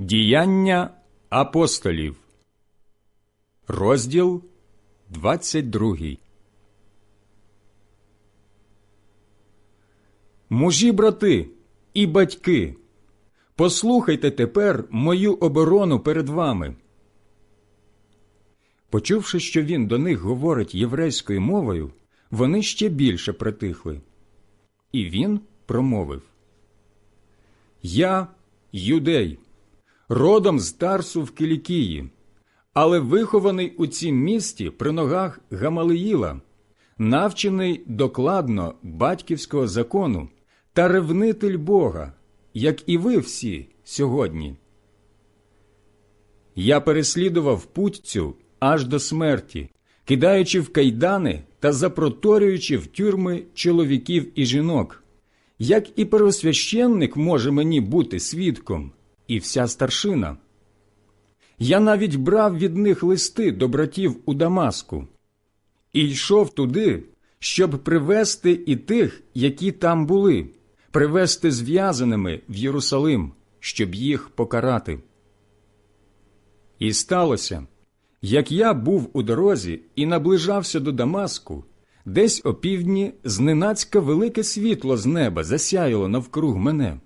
Діяння апостолів, розділ 22. Мужі, брати і батьки, послухайте тепер мою оборону перед вами. Почувши, що він до них говорить єврейською мовою, вони ще більше притихли. І він промовив Я юдей, родом з Тарсу в Кілікії, але вихований у цім місті при ногах Гамалиїла, навчений докладно батьківського закону та ревнитель Бога, як і ви всі сьогодні. Я переслідував путь цю аж до смерті, кидаючи в кайдани та запроторюючи в тюрми чоловіків і жінок. Як і первосвященник може мені бути свідком, і вся старшина. Я навіть брав від них листи до братів у Дамаску і йшов туди, щоб привести і тих, які там були, привести зв'язаними в Єрусалим, щоб їх покарати. І сталося, як я був у дорозі і наближався до Дамаску, десь опівдні зненацька велике світло з неба засяяло навкруг мене.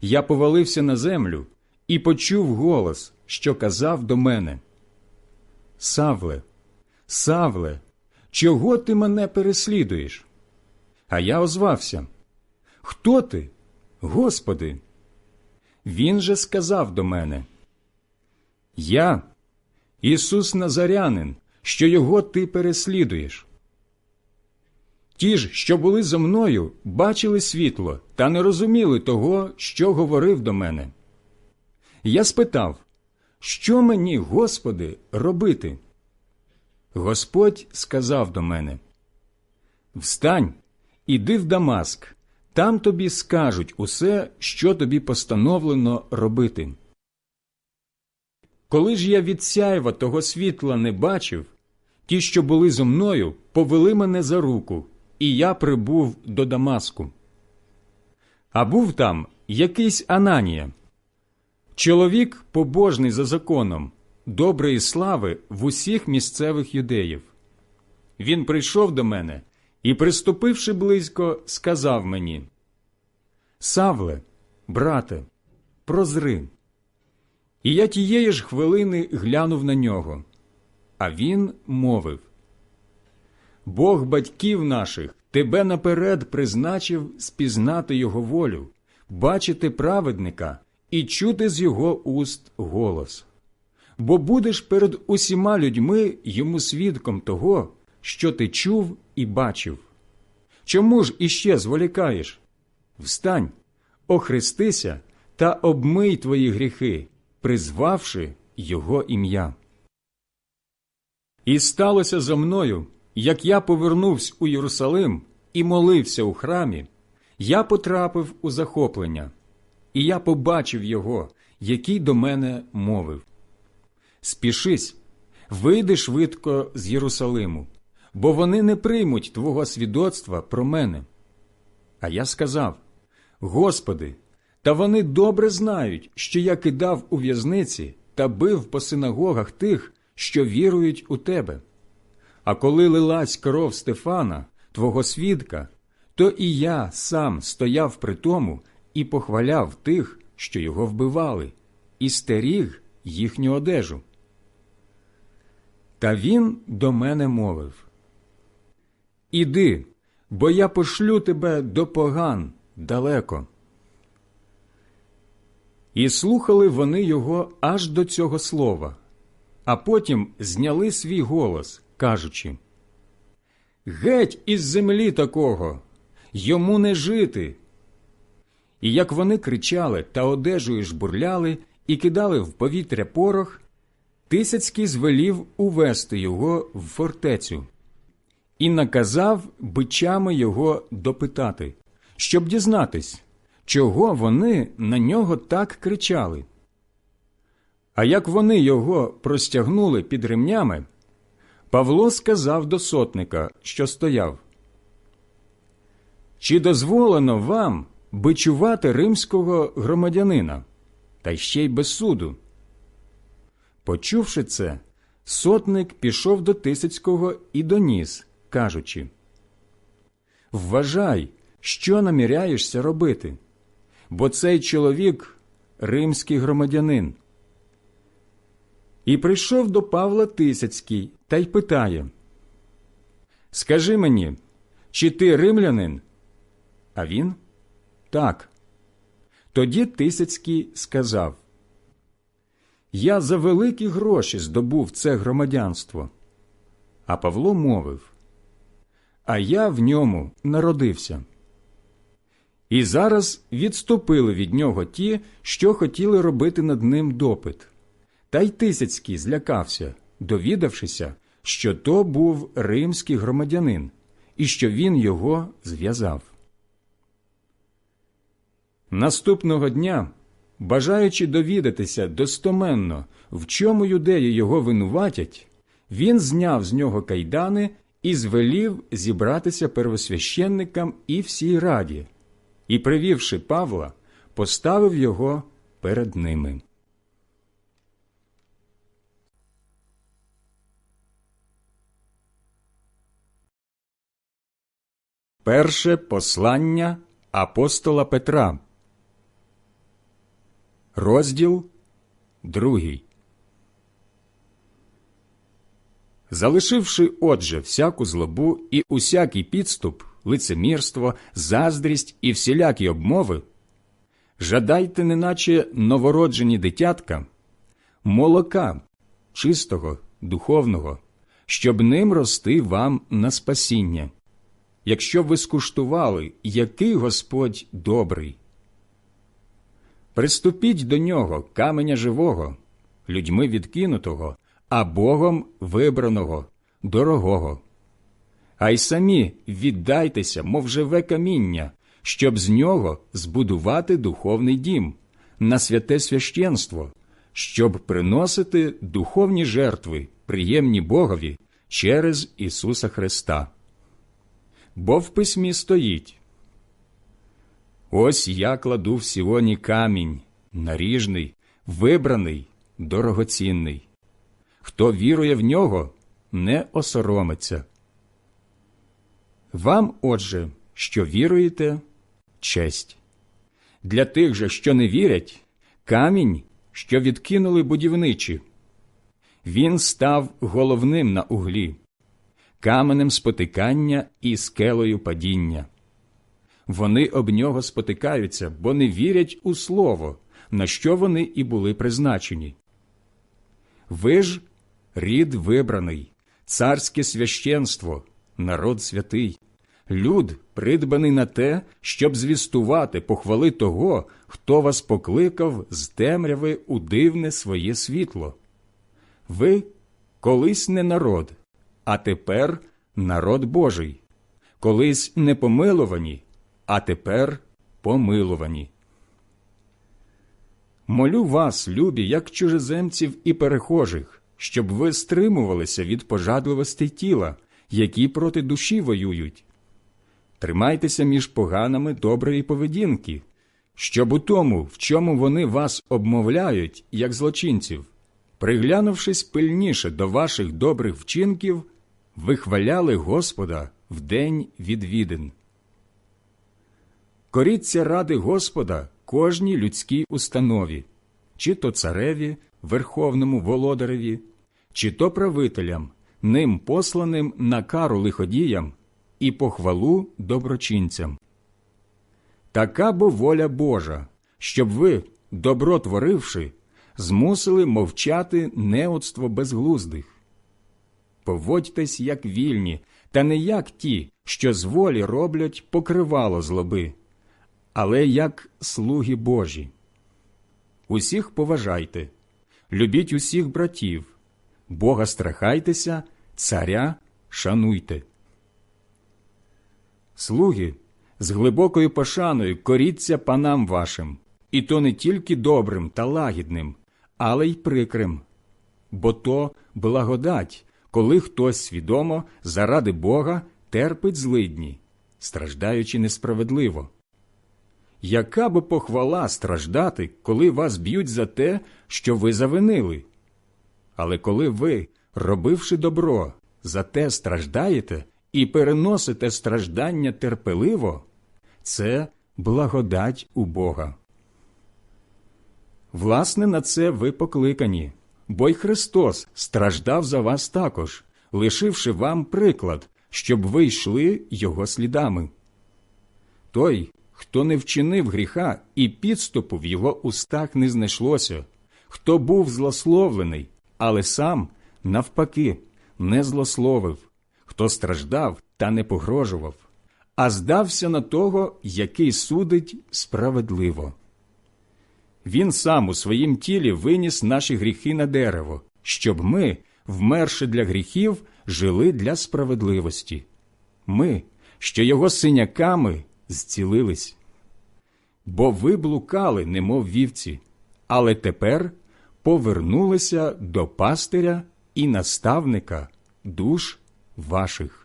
Я повалився на землю і почув голос, що казав до мене: Савле, Савле, чого ти мене переслідуєш? А я озвався: Хто ти, Господи? Він же сказав до мене: Я, Ісус Назарянин, що його ти переслідуєш. Ті ж, що були зо мною, бачили світло та не розуміли того, що говорив до мене. Я спитав, що мені, Господи, робити? Господь сказав до мене: Встань, іди в Дамаск, там тобі скажуть усе, що тобі постановлено робити. Коли ж я від сяйва того світла не бачив, ті, що були зо мною, повели мене за руку, і я прибув до Дамаску. А був там якийсь Ананія, чоловік побожний за законом, доброї слави в усіх місцевих юдеїв. Він прийшов до мене і, приступивши близько, сказав мені: Савле, брате, прозри. І я тієї ж хвилини глянув на нього. А він мовив Бог батьків наших тебе наперед призначив спізнати його волю, бачити праведника і чути з його уст голос. Бо будеш перед усіма людьми йому свідком того, що ти чув і бачив. Чому ж іще зволікаєш? Встань, охрестися та обмий твої гріхи, призвавши його ім'я. І сталося за мною, як я повернувся у Єрусалим і молився у храмі, я потрапив у захоплення, і я побачив його, який до мене мовив Спішись, вийди швидко з Єрусалиму, бо вони не приймуть твого свідоцтва про мене. А я сказав Господи, та вони добре знають, що я кидав у в'язниці та бив по синагогах тих, що вірують у тебе. А коли лилась кров Стефана, твого свідка, то і я сам стояв при тому і похваляв тих, що його вбивали, і стеріг їхню одежу. Та він до мене мовив Іди, бо я пошлю тебе до поган далеко. І слухали вони його аж до цього слова, а потім зняли свій голос, кажучи Геть із землі такого, йому не жити. І як вони кричали та одежею жбурляли і кидали в повітря порох, Тисяцький звелів увести його в фортецю і наказав бичами його допитати, щоб дізнатись, чого вони на нього так кричали. А як вони його простягнули під ремнями, Павло сказав до сотника, що стояв Чи дозволено вам бичувати римського громадянина? та ще й без суду. Почувши це, сотник пішов до Тисяцького і доніс, кажучи Вважай, що наміряєшся робити, бо цей чоловік римський громадянин. І прийшов до Павла Тисяцький та й питає Скажи мені, чи ти римлянин? А він так. Тоді Тисяцький сказав Я за великі гроші здобув це громадянство. А Павло мовив А я в ньому народився. І зараз відступили від нього ті, що хотіли робити над ним допит. Та й Тисяцький злякався, довідавшися, що то був римський громадянин і що він його зв'язав. Наступного дня, бажаючи довідатися достоменно, в чому юдеї його винуватять, він зняв з нього кайдани і звелів зібратися первосвященникам і всій раді, і, привівши Павла, поставив його перед ними. Перше послання апостола Петра, розділ другий. Залишивши, отже, всяку злобу і усякий підступ, лицемірство, заздрість і всілякі обмови, жадайте, неначе новороджені дитятка, молока чистого, духовного, щоб ним рости вам на спасіння якщо ви скуштували, який Господь добрий. Приступіть до нього каменя живого, людьми відкинутого, а Богом вибраного, дорогого. А й самі віддайтеся, мов живе каміння, щоб з нього збудувати духовний дім, на святе священство, щоб приносити духовні жертви, приємні Богові через Ісуса Христа. Бо в письмі стоїть Ось я кладу в Сіоні камінь, наріжний, вибраний, дорогоцінний. Хто вірує в нього, не осоромиться. Вам, отже, що віруєте, честь. Для тих же, що не вірять, камінь, що відкинули будівничі. Він став головним на углі каменем спотикання і скелею падіння. Вони об нього спотикаються, бо не вірять у слово, на що вони і були призначені. Ви ж рід вибраний, царське священство, народ святий, люд, придбаний на те, щоб звістувати похвали того, хто вас покликав з темряви у дивне своє світло. Ви колись не народ, а тепер народ Божий, колись не помилувані, а тепер помилувані. Молю вас, любі, як чужеземців і перехожих, щоб ви стримувалися від пожадливостей тіла, які проти душі воюють. Тримайтеся між поганами доброї поведінки, щоб у тому, в чому вони вас обмовляють, як злочинців, приглянувшись пильніше до ваших добрих вчинків, вихваляли Господа в день відвідин. Коріться ради Господа кожній людській установі, чи то цареві, верховному володареві, чи то правителям, ним посланим на кару лиходіям і похвалу доброчинцям. Така бо воля Божа, щоб ви, добро творивши, змусили мовчати неоцтво безглуздих поводьтесь, як вільні, та не як ті, що з волі роблять покривало злоби, але як слуги Божі. Усіх поважайте, любіть усіх братів, Бога страхайтеся, царя шануйте. Слуги з глибокою пошаною коріться панам вашим, і то не тільки добрим та лагідним, але й прикрим, бо то благодать, коли хтось свідомо заради Бога терпить злидні, страждаючи несправедливо. яка би похвала страждати, коли вас б'ють за те, що ви завинили? Але коли ви, робивши добро, за те страждаєте і переносите страждання терпеливо, це благодать у Бога. Власне, на це ви покликані, бо й Христос страждав за вас також, лишивши вам приклад, щоб ви йшли Його слідами. Той, хто не вчинив гріха і підступу в його устах не знайшлося, хто був злословлений, але сам, навпаки, не злословив, хто страждав та не погрожував, а здався на того, який судить справедливо. Він сам у своїм тілі виніс наші гріхи на дерево, щоб ми, вмерши для гріхів, жили для справедливості. Ми, що його синяками зцілились. Бо ви блукали, немов вівці, але тепер повернулися до пастиря і наставника душ ваших.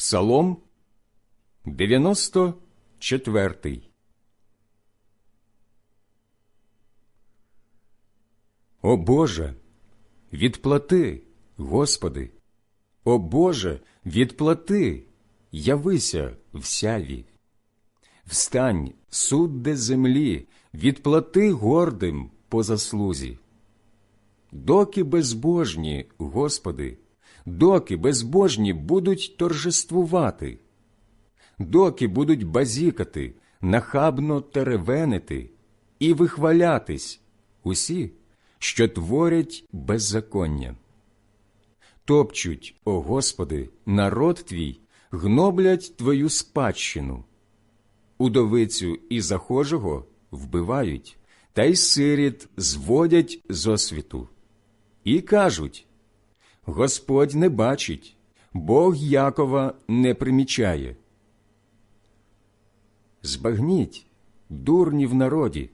Псалом 94 О Боже, відплати, Господи, о Боже, відплати, явися в сяві. Встань, судде землі, відплати гордим по заслузі. Доки безбожні, Господи, доки безбожні будуть торжествувати, доки будуть базікати, нахабно теревенити і вихвалятись усі, що творять беззаконня. Топчуть, о Господи, народ твій, гноблять твою спадщину. Удовицю і захожого вбивають, та й сиріт зводять з освіту. І кажуть Господь не бачить, Бог Якова не примічає. Збагніть, дурні в народі,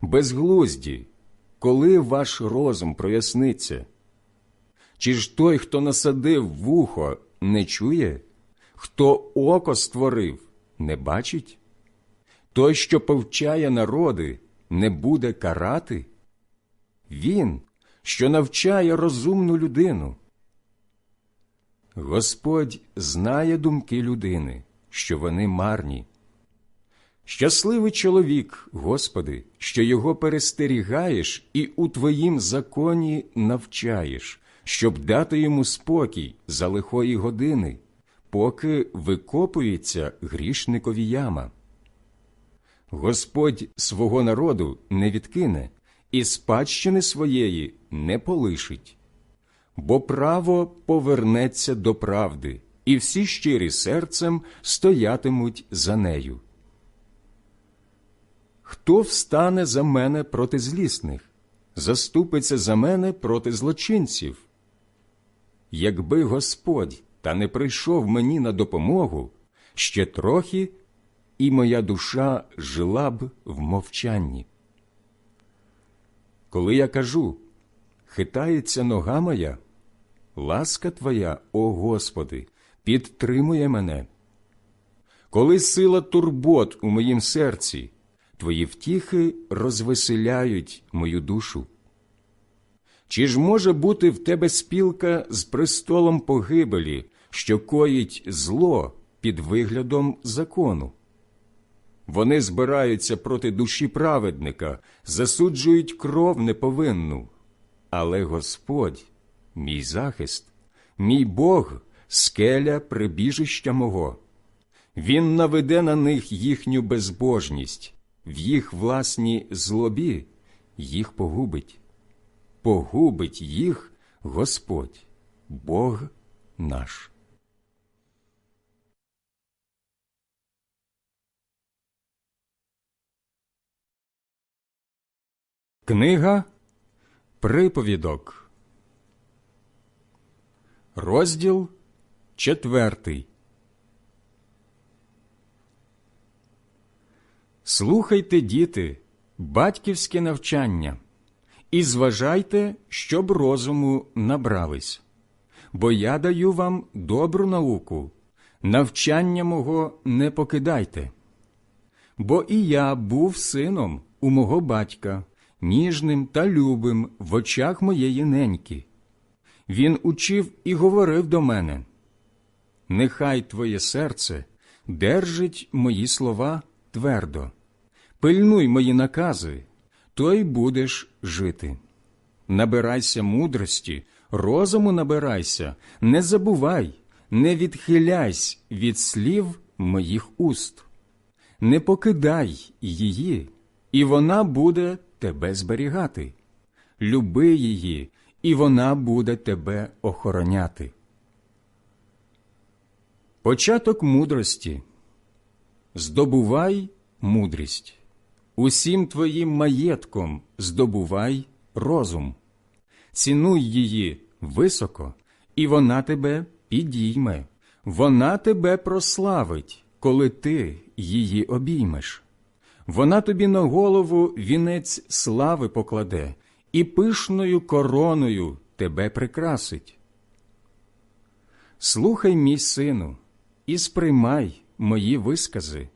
безглузді, коли ваш розум проясниться. Чи ж той, хто насадив вухо, не чує, хто око створив, не бачить? Той, що повчає народи, не буде карати? Він, що навчає розумну людину. Господь знає думки людини, що вони марні. Щасливий чоловік, Господи, що його перестерігаєш і у Твоїм законі навчаєш, щоб дати йому спокій за лихої години, поки викопується грішникові яма. Господь свого народу не відкине і спадщини своєї не полишить, бо право повернеться до правди, і всі щирі серцем стоятимуть за нею. Хто встане за мене проти злісних, заступиться за мене проти злочинців? Якби Господь та не прийшов мені на допомогу, ще трохи, і моя душа жила б в мовчанні. Коли я кажу, хитається нога моя, ласка Твоя, о Господи, підтримує мене. Коли сила турбот у моїм серці, Твої втіхи розвеселяють мою душу. Чи ж може бути в тебе спілка з престолом погибелі, що коїть зло під виглядом закону? Вони збираються проти душі праведника, засуджують кров неповинну. Але Господь, мій захист, мій Бог, скеля прибіжища мого. Він наведе на них їхню безбожність, в їх власній злобі їх погубить. Погубить їх Господь, Бог наш. Книга Приповідок, розділ четвертий. Слухайте, діти, батьківське навчання, і зважайте, щоб розуму набрались. Бо я даю вам добру науку, навчання мого не покидайте. Бо і я був сином у мого батька, ніжним та любим в очах моєї неньки. Він учив і говорив до мене. Нехай твоє серце держить мої слова твердо, пильнуй мої накази, то й будеш жити. Набирайся мудрості, розуму набирайся, не забувай, не відхиляйся від слів моїх уст, не покидай її, і вона буде тебе зберігати. Люби її, і вона буде тебе охороняти. Початок мудрості. Здобувай мудрість. Усім твоїм маєтком здобувай розум. Цінуй її високо, і вона тебе підійме, вона тебе прославить, коли ти її обіймеш. Вона тобі на голову вінець слави покладе і пишною короною тебе прикрасить. Слухай, мій сину, і сприймай мої вискази,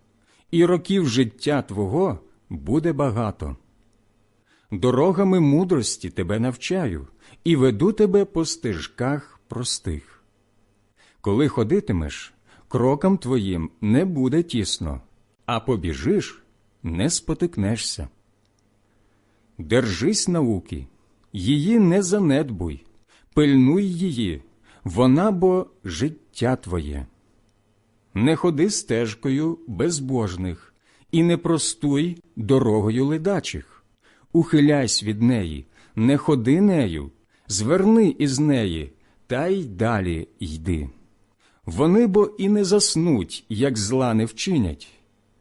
і років життя твого буде багато. Дорогами мудрості тебе навчаю і веду тебе по стежках простих. Коли ходитимеш, крокам твоїм не буде тісно, а побіжиш, не спотикнешся. Держись науки, її не занедбуй, пильнуй її, вона бо життя твоє. Не ходи стежкою безбожних і не простуй дорогою ледачих. Ухиляйсь від неї, не ходи нею, зверни із неї, та й далі йди. Вони бо і не заснуть, як зла не вчинять,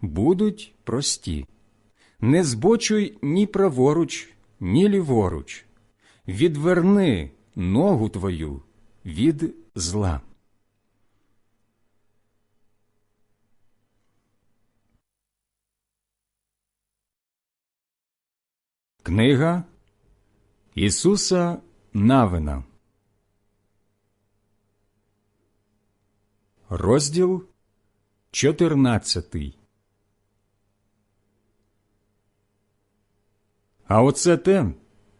будуть прості. Не збочуй ні праворуч, ні ліворуч. Відверни ногу твою від зла. Книга Ісуса Навина, розділ 14 А оце те,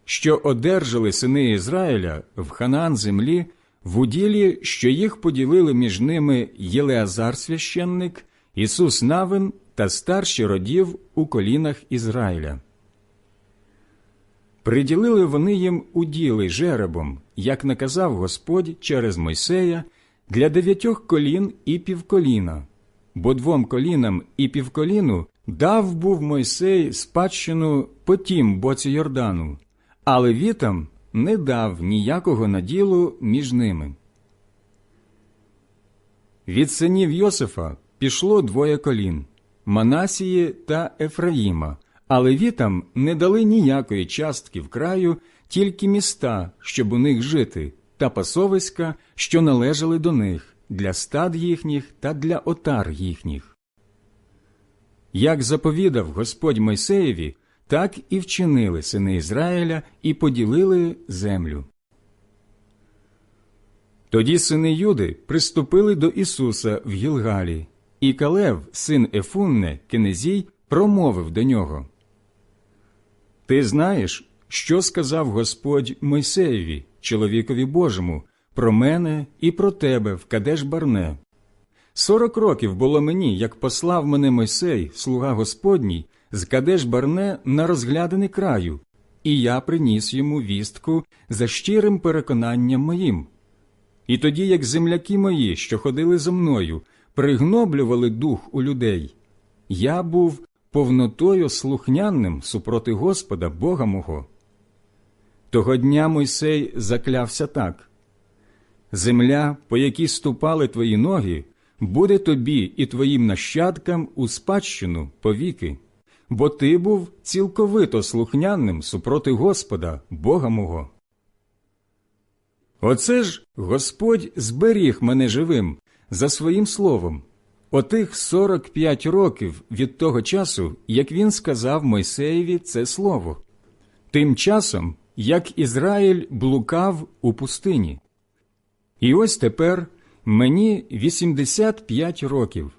що одержали сини Ізраїля в Ханан землі в уділі, що їх поділили між ними Єлеазар священник, Ісус Навин та старші родів у колінах Ізраїля. Приділили вони їм уділи жеребом, як наказав Господь через Мойсея, для дев'ятьох колін і півколіна, бо двом колінам і півколіну дав був Мойсей спадщину по тім боці Йордану, але вітам не дав ніякого наділу між ними. Від синів Йосифа пішло двоє колін Манасії та Ефраїма, А левітам не дали ніякої частки в краю, тільки міста, щоб у них жити, та пасовиська, що належали до них, для стад їхніх та для отар їхніх. Як заповідав Господь Мойсеєві, так і вчинили сини Ізраїля і поділили землю. Тоді сини Юди приступили до Ісуса в Гілгалі, і Калев, син Ефунне, Кенезій, промовив до нього. Ти знаєш, що сказав Господь Мойсеєві, чоловікові Божому, про мене і про тебе в Кадеш Барне. Сорок років було мені, як послав мене Мойсей, слуга Господній, з Кадеш Барне на розгляданий краю, і я приніс йому вістку за щирим переконанням моїм. І тоді, як земляки мої, що ходили зо мною, пригноблювали дух у людей, я був повнотою слухнянним супроти Господа Бога мого. Того дня Мойсей заклявся так Земля, по якій ступали твої ноги, буде тобі і твоїм нащадкам у спадщину повіки, бо ти був цілковито слухняним супроти Господа, Бога мого. Оце ж Господь зберіг мене живим за своїм словом, отих сорок п'ять років від того часу, як він сказав Мойсеєві це слово, тим часом, як Ізраїль блукав у пустині. І ось тепер мені 85 років.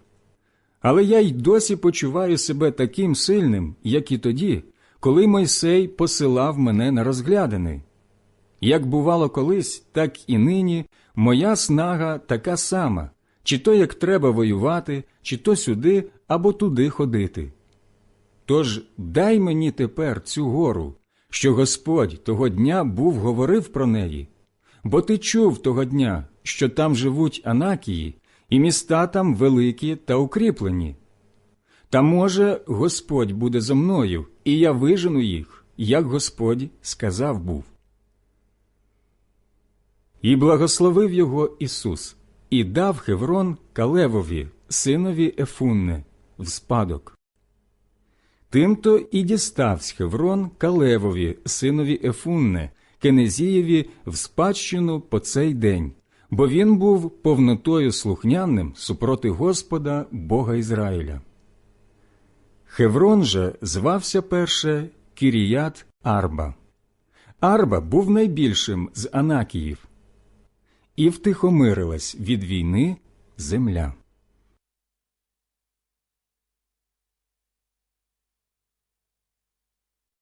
Але я й досі почуваю себе таким сильним, як і тоді, коли Мойсей посилав мене на розглядини. Як бувало колись, так і нині моя снага така сама, чи то як треба воювати, чи то сюди або туди ходити. Тож дай мені тепер цю гору, що Господь того дня був говорив про неї, бо ти чув того дня, що там живуть Анакії, і міста там великі та укріплені. Та може Господь буде зо мною, і я вижену їх, як Господь сказав був. І благословив його Ісус, і дав Хеврон Калевові, синові Ефунне, в спадок. Тимто і діставсь Хеврон Калевові, синові Ефунне, Кенезієві в спадщину по цей день, бо він був повнотою слухняним супроти Господа Бога Ізраїля. Хеврон же звався перше Кіріят Арба. Арба був найбільшим з Анакіїв. І втихомирилась від війни земля.